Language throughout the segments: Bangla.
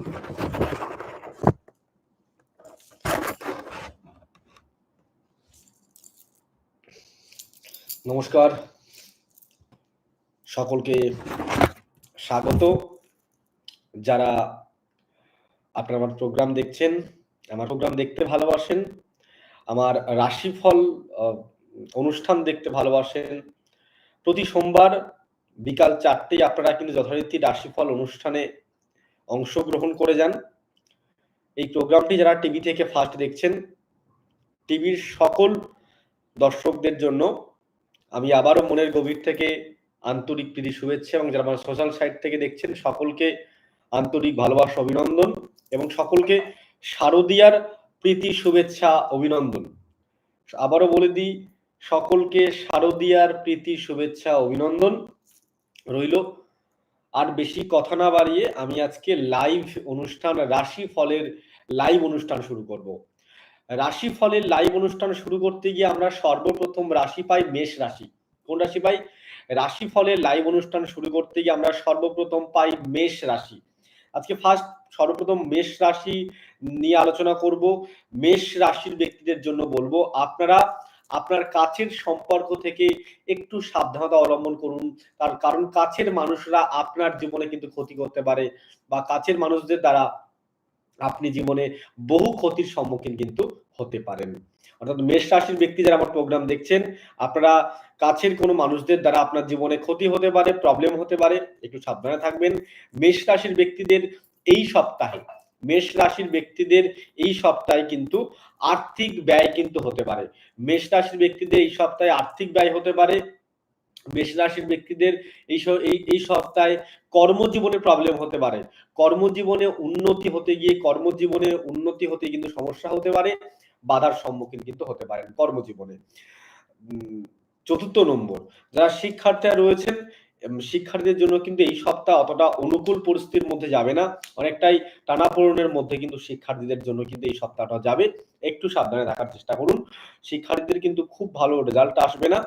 নমস্কার। সকলকে স্বাগত। যারা আপনারা আমার প্রোগ্রাম দেখছেন, আমার প্রোগ্রাম দেখতে ভালোবাসেন, আমার রাশিফল অনুষ্ঠান দেখতে ভালোবাসেন, প্রতি সোমবার বিকাল চারটেই আপনারা কিন্তু যথারীতি রাশিফল অনুষ্ঠানে অংশগ্রহণ করে যান। এই প্রোগ্রামটি যারা টিভি থেকে ফার্স্ট দেখছেন, টিভির সকল দর্শকদের জন্য আমি আবারও মনের গভীর থেকে আন্তরিক প্রীতি, শুভেচ্ছা এবং যারা আমার সোশ্যাল সাইট থেকে দেখছেন, সকলকে আন্তরিক ভালোবাসা, অভিনন্দন এবং সকলকে শারদিয়ার প্রীতি, শুভেচ্ছা, অভিনন্দন। আবারও বলে দিই, সকলকে শারদিয়ার প্রীতি, শুভেচ্ছা, অভিনন্দন। রইল আর বেশি কথা না বাড়িয়ে আমি আজকে লাইভ অনুষ্ঠান রাশি ফলের লাইভ অনুষ্ঠান শুরু করব। রাশি ফলের লাইভ অনুষ্ঠান শুরু করতে গিয়ে আমরা সর্বপ্রথম রাশি পাই মেষ রাশি। কোন রাশি পাই রাশি ফলের লাইভ অনুষ্ঠান শুরু করতে গিয়ে আমরা সর্বপ্রথম পাই মেষ রাশি। আজকে ফার্স্ট সর্বপ্রথম মেষ রাশি নিয়ে আলোচনা করব। মেষ রাশির ব্যক্তিদের জন্য বলব, আপনারা আপনার কাছের সম্পর্ক থেকে একটু সাবধানতা অবলম্বন করুন। তার কারণ কাছের মানুষরা আপনার জীবনে কিন্তু ক্ষতি করতে পারে বা কাছের মানুষদের দ্বারা আপনি জীবনে বহু ক্ষতির সম্মুখীন কিন্তু হতে পারেন। অর্থাৎ মেষ রাশির ব্যক্তি যারা আমার প্রোগ্রাম দেখছেন, আপনারা কাছের কোনো মানুষদের দ্বারা আপনার জীবনে ক্ষতি হতে পারে প্রবলেম হতে পারে, একটু সাবধানে থাকবেন। মেষ রাশির ব্যক্তিদের এই সপ্তাহে মেষ রাশির ব্যক্তিদের এই সপ্তাহে কিন্তু আর্থিক ব্যয় কিন্তু হতে পারে। মেষ রাশির ব্যক্তিদের এই সপ্তাহে আর্থিক ব্যয় হতে পারে। মেষ রাশির ব্যক্তিদের এই এই সপ্তাহে কর্মজীবনে প্রবলেম হতে পারে। কর্মজীবনে উন্নতি হতে গিয়ে কর্মজীবনে উন্নতি হতে কিন্তু সমস্যা হতে পারে, বাধার সম্মুখীন কিন্তু হতে পারেন কর্মজীবনে। চতুর্থ নম্বর, যারা শিক্ষার্থীরা রয়েছেন শিক্ষার্থীদের জন্য কিন্তু এই সপ্তাহ অতটা অনুকূল পরিস্থিতির মধ্যে যাবে না। অনেকটাই টানাপোড়নের মধ্যে কিন্তু শিক্ষার্থীদের জন্য কিন্তু এই সপ্তাহটা যাবে। একটু সাবধানে থাকার চেষ্টা করুন। শিক্ষার্থীদের কিন্তু খুব ভালো রেজাল্ট আসবে না।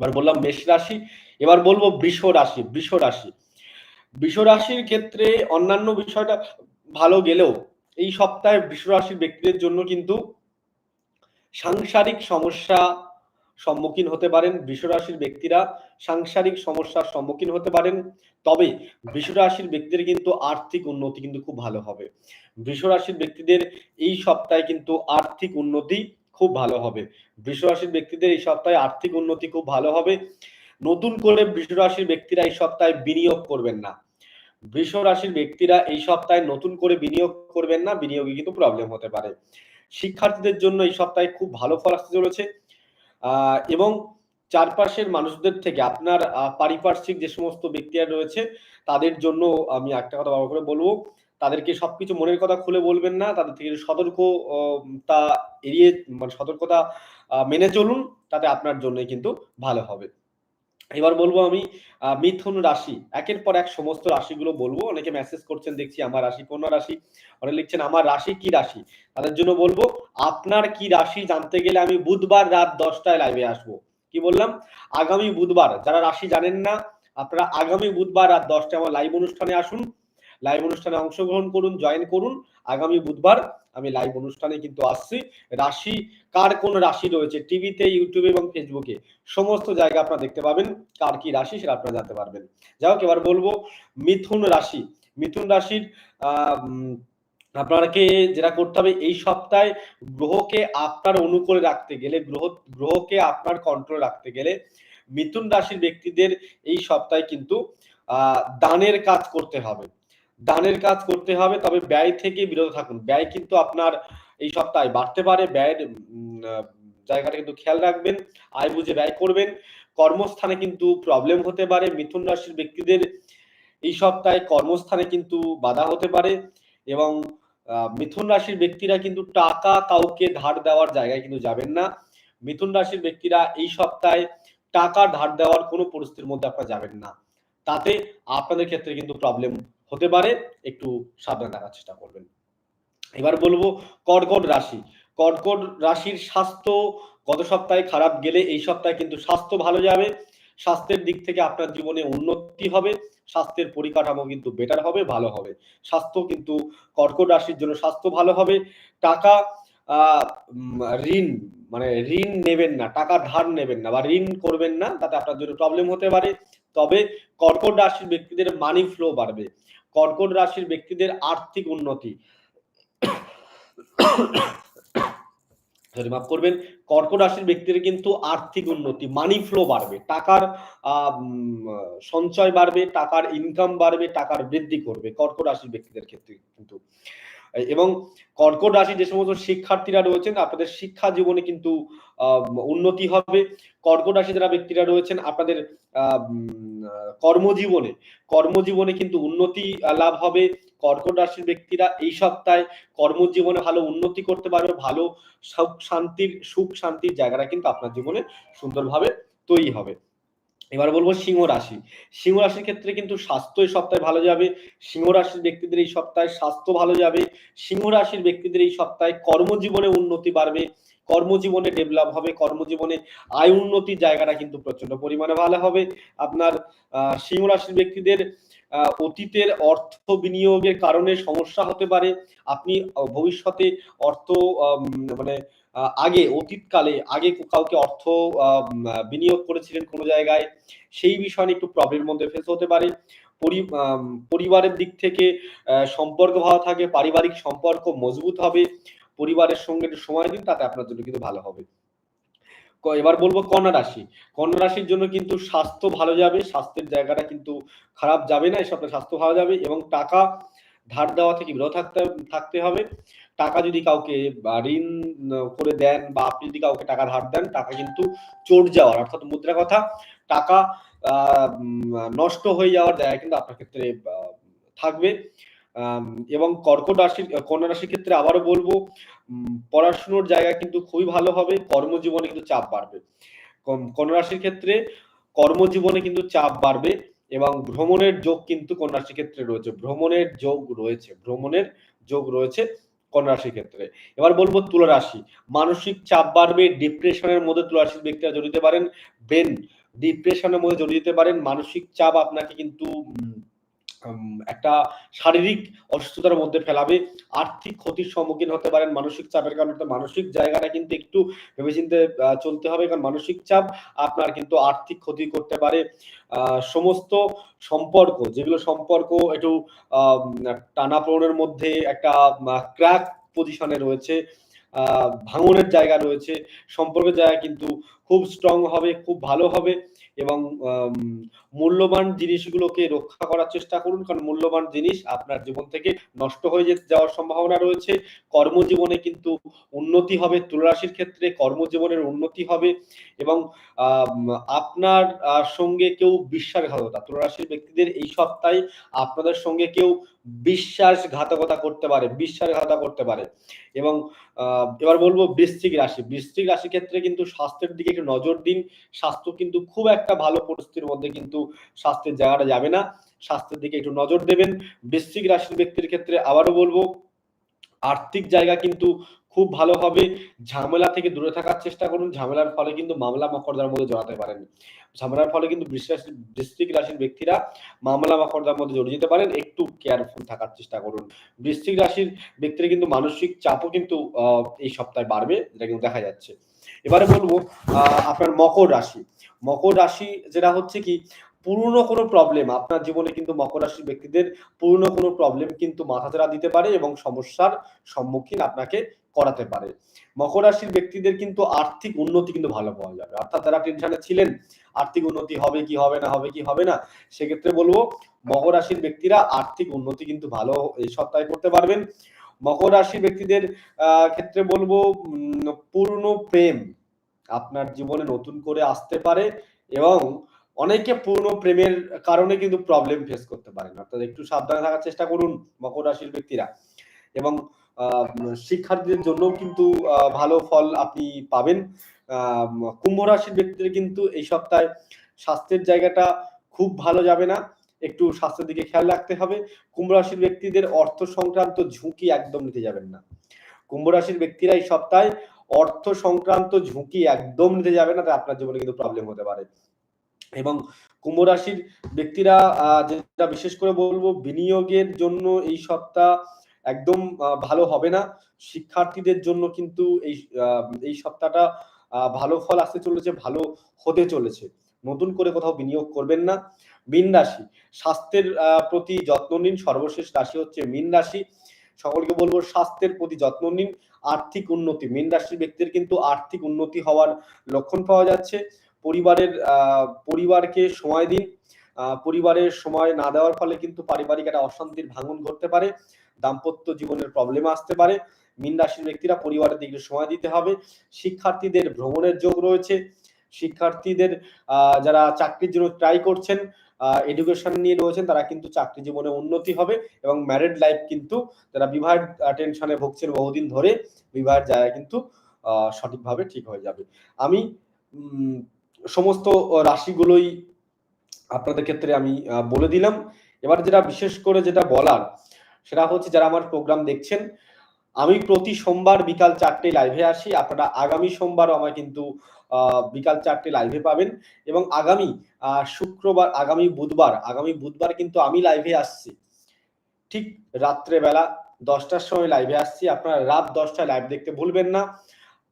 এবার বললাম মেষ রাশি, এবার বলব বৃষ রাশি বৃষ রাশি। বৃষ রাশির ক্ষেত্রে অন্যান্য বিষয়টা ভালো গেলেও এই সপ্তাহে বৃষ রাশির ব্যক্তিদের জন্য কিন্তু সাংসারিক সমস্যা সম্মুখীন হতে পারেন। বৃষ রাশির ব্যক্তিরা সাংসারিক সমস্যার সম্মুখীন হতে পারেন। তবে বৃষ রাশির ব্যক্তিদের কিন্তু আর্থিক উন্নতি কিন্তু খুব ভালো হবে। বৃষ রাশির ব্যক্তিদের এই সপ্তাহে কিন্তু আর্থিক উন্নতি খুব ভালো হবে। বৃষ রাশির ব্যক্তিদের এই সপ্তাহে আর্থিক উন্নতি খুব ভালো হবে। নতুন করে বৃষ রাশির ব্যক্তিরা এই সপ্তাহে বিনিয়োগ করবেন না। বৃষ রাশির ব্যক্তিরা এই সপ্তাহে নতুন করে বিনিয়োগ করবেন না। বিনিয়োগে কিন্তু প্রবলেম হতে পারে। শিক্ষার্থীদের জন্য এই সপ্তাহে খুব ভালো ফল আসতে চলেছে। এবং চারপাশের মানুষদের থেকে আপনার পারিপার্শ্বিক যে সমস্ত ব্যক্তিরা রয়েছে, তাদের জন্য আমি একটা কথা বড় করে বলব, তাদেরকে সবকিছু মনের কথা খুলে বলবেন না, তাদের থেকে সতর্ক, তা এড়িয়ে মানে সতর্কতা মেনে চলুন, তাতে আপনার জন্যই কিন্তু ভালো হবে। এবার বলব আমি মিথুন রাশি। একের পর এক সমস্ত রাশিগুলো বলব। অনেকে মেসেজ করছেন, দেখছি আমার রাশি কোন রাশি? অনেকে লিখছেন, আমার রাশি কি রাশি? তাদের জন্য বলব, আপনার কি রাশি জানতে গেলে আমি বুধবার রাত দশটায় লাইভে আসব। কি বললাম? আগামী বুধবার। যারা রাশি জানেন না, আপনারা আগামী বুধবার রাত দশটায় আমার লাইভ অনুষ্ঠানে আসুন। লাইভ অনুষ্ঠানে অংশগ্রহণ করুন জয়েন করুন। আগামী বুধবার আমি লাইভ অনুষ্ঠানে কিন্তু আসছি। রাশি, কার কোন রাশি রয়েছে? টিভিতে ইউটিউবে এবং ফেসবুকে সমস্ত জায়গা আপনারা দেখতে পাবেন। কার কি রাশি সেটা আপনারা জানতে পারবেন। যাই হোক, এবার বলব মিথুন রাশি। মিথুন রাশির আপনাকে যেটা করতে হবে, এই সপ্তাহে গ্রহকে আপনার অনুকূলে রাখতে গেলে, গ্রহ, গ্রহকে আপনার কন্ট্রোল রাখতে গেলে মিথুন রাশির ব্যক্তিদের এই সপ্তাহে কিন্তু দানের কাজ করতে হবে। দানের কাজ করতে হবে, তবে ব্যয় থেকে বিরত থাকুন। ব্যয় কিন্তু আপনার এই সপ্তাহে বাড়তে পারে, ব্যয়ের জায়গাটা কিন্তু খেয়াল রাখবেন, আয় বুঝে ব্যয় করবেন। কর্মস্থানে কিন্তু প্রবলেম হতে পারে, মিথুন রাশির ব্যক্তিদের এই সপ্তাহে কর্মস্থানে কিন্তু বাধা হতে পারে এবং মিথুন রাশির ব্যক্তিরা কিন্তু টাকা কাউকে ধার দেওয়ার জায়গায় কিন্তু যাবেন না। মিথুন রাশির ব্যক্তিরা এই সপ্তাহে টাকা ধার দেওয়ার কোনো পরিস্থিতির মধ্যে আপনারা যাবেন না। তাতে আপনাদের ক্ষেত্রে কিন্তু প্রবলেম হতে পারে, একটু সাবধান থাকার চেষ্টা করবেন। এবার বলব কর্কট রাশি। কর্কট রাশির স্বাস্থ্য গত সপ্তাহে খারাপ গেলে এই সপ্তাহে কিন্তু স্বাস্থ্য ভালো যাবে। স্বাস্থ্যের দিক থেকে আপনার জীবনে উন্নতি হবে, স্বাস্থ্যের পরিকাঠামো কিন্তু বেটার হবে, ভালো হবে। স্বাস্থ্য কিন্তু কর্কট রাশির জন্য স্বাস্থ্য ভালো হবে। টাকা ঋণ মানে ঋণ নেবেন না, টাকা ধার নেবেন না বা ঋণ করবেন না, তাতে আপনার জন্য প্রবলেম হতে পারে। তবে কর্কট রাশির ব্যক্তিদের মানি ফ্লো বাড়বে। কর্কট রাশির ব্যক্তিদের আর্থিক উন্নতি। সরি, মাফ করবেন, কর্কট রাশির ব্যক্তিদের কিন্তু আর্থিক উন্নতি মানি ফ্লো বাড়বে, টাকার সঞ্চয় বাড়বে, টাকার ইনকাম বাড়বে, টাকার বৃদ্ধি করবে, কর্কট রাশির ব্যক্তিদের ক্ষেত্রে কিন্তু। এবং কর্কট রাশি যে সমস্ত শিক্ষার্থীরা রয়েছেন, আপনাদের শিক্ষা জীবনে কিন্তু উন্নতি হবে। কর্কট রাশি যারা ব্যক্তিরা রয়েছেন, আপনাদের কর্মজীবনে কর্মজীবনে কিন্তু উন্নতি লাভ হবে। কর্কট রাশির ব্যক্তিরা এই সপ্তাহে কর্মজীবনে ভালো উন্নতি করতে পারবে, ভালো সুখ শান্তির সুখ শান্তির জায়গাটা কিন্তু আপনার জীবনে সুন্দরভাবে তৈরি হবে। এবার বলব সিংহ রাশি। সিংহ রাশির ক্ষেত্রে কিন্তু স্বাস্থ্য এই সপ্তাহে ভালো যাবে, সিংহ রাশির ব্যক্তিদের এই সপ্তাহে স্বাস্থ্য ভালো যাবে, সিংহ রাশির ব্যক্তিদের এই সপ্তাহে কর্মজীবনে উন্নতি বাড়বে, কর্মজীবনে ডেভেলপ হবে, কর্মজীবনে আয় উন্নতির জায়গাটা কিন্তু প্রচণ্ড পরিমাণে ভালো হবে। আপনার সিংহ রাশির ব্যক্তিদের অতীতের অর্থ বিনিয়োগের কারণে সমস্যা হতে পারে। আপনি ভবিষ্যতে অর্থ মানে আগে, অতীতকালে, আগে কাউকে অর্থ বিনিয়োগ করেছিলেন কোনো জায়গায়, সেই বিষয় একটু প্রবলেমের মধ্যে ফেস হতে পারে। পরিবারের দিক থেকে সম্পর্ক ভালো থাকে, পারিবারিক সম্পর্ক মজবুত হবে, পরিবারের সঙ্গে একটু সময় দিন, তাতে আপনার জন্য কিন্তু ভালো হবে। এবার বলব কন্যা রাশি। কন্যা রাশির জন্য কিন্তু স্বাস্থ্য ভালো যাবে, স্বাস্থ্যের জায়গাটা কিন্তু খারাপ যাবে না সপ্তাহে স্বাস্থ্য ভালো যাবে এবং টাকা ধার দেওয়া থেকে বিরত থাকতে থাকতে হবে। টাকা যদি কাউকে ঋণ করে দেন বা আপনি যদি কাউকে টাকা ধার দেন, টাকা কিন্তু চোট যাওয়ার, অর্থাৎ মুদ্রা কথা, টাকা নষ্ট হয়ে যাওয়ার জায়গা কিন্তু আপনার ক্ষেত্রে থাকবে। এবং কর্কট রাশির কন্যা রাশির ক্ষেত্রে আবারও বলব পড়াশুনোর জায়গা কিন্তু খুবই ভালো হবে, কর্মজীবনে কিন্তু চাপ বাড়বে। কন্যা রাশির ক্ষেত্রে কর্মজীবনে কিন্তু চাপ বাড়বে। এবং ভ্রমণের যোগ কিন্তু কন্যা ক্ষেত্রে রয়েছে। ভ্রমণের যোগ রয়েছে, ভ্রমণের যোগ রয়েছে কন্যা ক্ষেত্রে এবার বলব তুলা রাশি মানসিক চাপ বাড়বে ডিপ্রেশনের মধ্যে তুলা রাশির ব্যক্তিরা জড়িতে পারেন। ব্রেন ডিপ্রেশনের মধ্যে জড়িয়ে যেতে পারেন। মানসিক চাপ আপনাকে কিন্তু একটা শারীরিক অসুস্থতার মধ্যে ফেলাবে, আর্থিক ক্ষতির সম্মুখীন হতে পারেন, মানসিক চাপের কারণে মানসিক জায়গাটা কিন্তু একটু ভেবেচিন্তে চলতে হবে, কারণ মানসিক চাপ আপনার কিন্তু আর্থিক ক্ষতি করতে পারে। সমস্ত সম্পর্ক, যেগুলো সম্পর্ক একটু টানাপোড়েনের মধ্যে একটা ক্র্যাক পজিশনে রয়েছে ভাঙনের জায়গা রয়েছে, সম্পর্কের জায়গা কিন্তু খুব স্ট্রং হবে, খুব ভালো হবে এবং মূল্যবান জিনিসগুলোকে রক্ষা করার চেষ্টা করুন। কারণ মূল্যবান জিনিস আপনার জীবন থেকে নষ্ট হয়ে যেতে, যাওয়ার সম্ভাবনা রয়েছে। কর্মজীবনে কিন্তু উন্নতি হবে, তুলারাশির ক্ষেত্রে কর্মজীবনের উন্নতি হবে এবং আপনার সঙ্গে কেউ বিশ্বাসঘাতকতা, তুলারাশির ব্যক্তিদের এই সপ্তাহে আপনাদের সঙ্গে কেউ বিশ্বাসঘাতকতা করতে পারে, বিশ্বাসঘাতকতা করতে পারে এবং এবার বলব বৃশ্চিক রাশি। বৃশ্চিক রাশির ক্ষেত্রে কিন্তু স্বাস্থ্যের দিকে একটু নজর দিন। স্বাস্থ্য কিন্তু খুব একটা ভালো পরিস্থিতির মধ্যে কিন্তু স্বাস্থ্যের জায়গাটা যাবে না। স্বাস্থ্যের দিকে একটু নজর দেবেন। বৃশ্চিক রাশির ব্যক্তির ক্ষেত্রে আবারও বলব, আর্থিক জায়গা কিন্তু খুব ভালো হবে। ঝামেলা থেকে দূরে থাকার চেষ্টা করুন। ঝামেলার ফলে কিন্তু মামলা মকরদার মধ্যে জড়াতে পারেন। ঝামেলার ফলে কিন্তু বৃশ্চিক রাশির ব্যক্তিরা মামলা মকরদার মধ্যে জড়িয়ে যেতে পারেন। একটু কেয়ারফুল থাকার চেষ্টা করুন। বৃশ্চিক রাশির ব্যক্তিরা কিন্তু মানসিক চাপও কিন্তু এই সপ্তাহে বাড়বে, যেটা কিন্তু দেখা যাচ্ছে। এবারে বলব আপনার মকর রাশি। মকর রাশি যেটা হচ্ছে কি, পুরনো কোনো প্রবলেম আপনার জীবনে কিন্তু মকর রাশির ব্যক্তিদের পুরনো কোনো প্রবলেম কিন্তু মাথাচাড়া দিতে পারে এবং সমস্যার সম্মুখীন আপনাকে করাতে পারে। মকর রাশির ব্যক্তিদের কিন্তু আর্থিক উন্নতি কিন্তু ভালো পাওয়া যাবে। অর্থাৎ যারা টেনশনে ছিলেন, আর্থিক উন্নতি হবে কি হবে না, হবে কি হবে না, সেক্ষেত্রে বলব, মকর রাশির ব্যক্তিরা আর্থিক উন্নতি কিন্তু ভালো এই সপ্তাহে করতে পারবেন। মকর রাশির ব্যক্তিদের ক্ষেত্রে বলব পূর্ণ প্রেম আপনার জীবনে নতুন করে আসতে পারে এবং অনেকে পূর্ণ প্রেমের কারণে কিন্তু প্রবলেম ফেস করতে পারেন। অর্থাৎ একটু সাবধানে থাকার চেষ্টা করুন মকর রাশির ব্যক্তিরা। এবং শিক্ষার্থীদের জন্য কিন্তু ভালো ফল আপনি পাবেন। কুম্ভ রাশির ব্যক্তিদের কিন্তু এই সপ্তাহে স্বাস্থ্যের জায়গাটা খুব ভালো যাবে না। একটু স্বাস্থ্যের দিকে খেয়াল রাখতে হবে। কুম্ভ রাশির ব্যক্তিদের অর্থ সংক্রান্ত ঝুঁকি একদম নিতে যাবেন না। কুম্ভ রাশির ব্যক্তিরা এই সপ্তাহে অর্থ সংক্রান্ত ঝুঁকি একদম নিতে যাবে না, তাই আপনার জীবনে কিন্তু প্রবলেম হতে পারে। এবং কুম্ভ রাশির ব্যক্তিরা যেটা বিশেষ করে বলব, বিনিয়োগের জন্য এই সপ্তাহ একদম ভালো হবে না। শিক্ষার্থীদের জন্য কিন্তু এই এই সপ্তাহটা ভালো ফল আসতে চলেছে, ভালো হতে চলেছে। নতুন করে কোথাও বিনিয়োগ করবেন না। মিন রাশি। স্বাস্থ্যের প্রতি যত্ন নিন, সর্বশেষ রাশি হচ্ছে মিন রাশি। সকলকে বলব স্বাস্থ্যের প্রতি যত্ন নিন, আর্থিক উন্নতি। মিন রাশির ব্যক্তির কিন্তু আর্থিক উন্নতি হওয়ার লক্ষণ পাওয়া যাচ্ছে। পরিবারের পরিবারকে সময় দিন পরিবারের সময় না দেওয়ার ফলে কিন্তু পারিবারিক একটা অশান্তির ভাঙন ঘটতে পারে, দাম্পত্য জীবনের প্রবলেম আসতে পারে। মিন রাশির ব্যক্তিরা পরিবারের দিকে সময় দিতে হবে। শিক্ষার্থীদের ভ্রমণের যোগ রয়েছে। শিক্ষার্থীদের যারা চাকরির জন্য ট্রাই করছেন এডুকেশন নিয়ে রয়েছেন, তারা কিন্তু চাকরি জীবনে উন্নতি হবে এবং ম্যারিড লাইফ কিন্তু যারা বিবাহের টেনশনে ভুগছেন বহুদিন ধরে, বিবাহের জায়গা কিন্তু সঠিকভাবে ঠিক হয়ে যাবে। আমি সমস্ত রাশিগুলোই আপনাদের ক্ষেত্রে আমি বলে দিলাম। এবার যেটা বিশেষ করে যেটা বলার, সেটা হচ্ছে যারা আমার প্রোগ্রাম দেখছেন, আমি প্রতি সোমবার বিকাল চারটে লাইভে আসি। আপনারা আগামী সোমবারও আমায় কিন্তু বিকাল চারটে লাইভে পাবেন। এবং আগামী শুক্রবার, আগামী বুধবার আগামী বুধবার কিন্তু আমি লাইভে আসছি। ঠিক রাত্রেবেলা দশটার সময় লাইভে আসছি। আপনারা রাত দশটায় লাইভ দেখতে ভুলবেন না।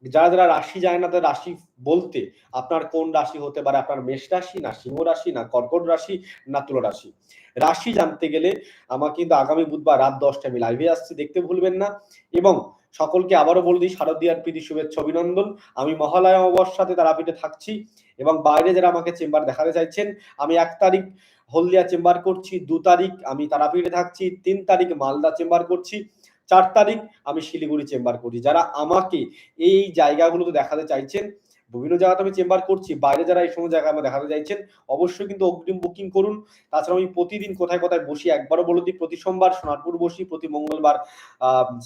যারা যারা রাশি যায় না, তাদের রাশি বলতে আপনার কোন রাশি হতে পারে? আপনার মেষ রাশি, না সিংহ রাশি, না কর্কট রাশি, না তুলো রাশি। রাশি জানতে গেলে আমাকে কিন্তু আগামী বুধবার রাত দশটায় আমি লাইভে আসছি। দেখতে ভুলবেন না। এবং সকলকে আবারও বলে দিই শারদীয়ার প্রীতি শুভেচ্ছা, অভিনন্দন। আমি মহালয়া সাথে তারাপীঠে থাকছি এবং বাইরে যারা আমাকে চেম্বার দেখাতে চাইছেন, আমি এক তারিখ হলদিয়া চেম্বার করছি, দু তারিখ আমি তারাপীঠে থাকছি, তিন তারিখ মালদা চেম্বার করছি, চার তারিখ আমি শিলিগুড়ি চেম্বার করি যারা আমাকে এই জায়গাগুলোতে দেখাতে চাইছেন বিভিন্ন জায়গাতে আমি চেম্বার করছি, বাইরে যারা এই সময় জায়গায় আমার দেখাতে চাইছেন অবশ্যই কিন্তু অগ্রিম বুকিং করুন। তাছাড়া আমি প্রতিদিন কোথায় কোথায় বসি একবারও বলে দিই, প্রতি সোমবার সোনারপুর বসি, প্রতি মঙ্গলবার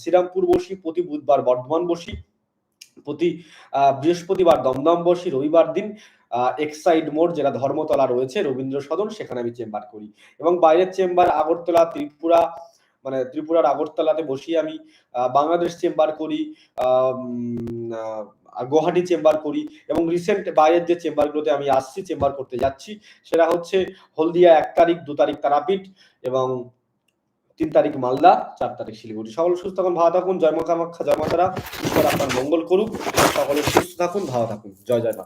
শ্রীরামপুর বসি, প্রতি বুধবার বর্ধমান বসি, প্রতি বৃহস্পতিবার দমদম বসি, রবিবার দিন এক্সাইড মোড় যেটা ধর্মতলা রয়েছে, রবীন্দ্র সদন, সেখানে আমি চেম্বার করি। এবং বাইরের চেম্বার আগরতলা, ত্রিপুরা মানে ত্রিপুরার আগরতলাতে বসি আমি বাংলাদেশ চেম্বার করি গুয়াহাটি চেম্বার করি এবং রিসেন্ট বাইরের যে চেম্বারগুলোতে আমি আসছি, চেম্বার করতে যাচ্ছি, সেটা হচ্ছে হলদিয়া এক তারিখ, দু তারিখ তারাপীঠ এবং তিন তারিখ মালদা, চার তারিখ শিলিগুড়ি। সকল সুস্থ থাকুন, ভালো থাকুন, জয় মা কামাখ্যা, জয় মাতারা, ঈশ্বর আপনার মঙ্গল করুক। সকলে সুস্থ থাকুন, ভালো থাকুন। জয় জয় মা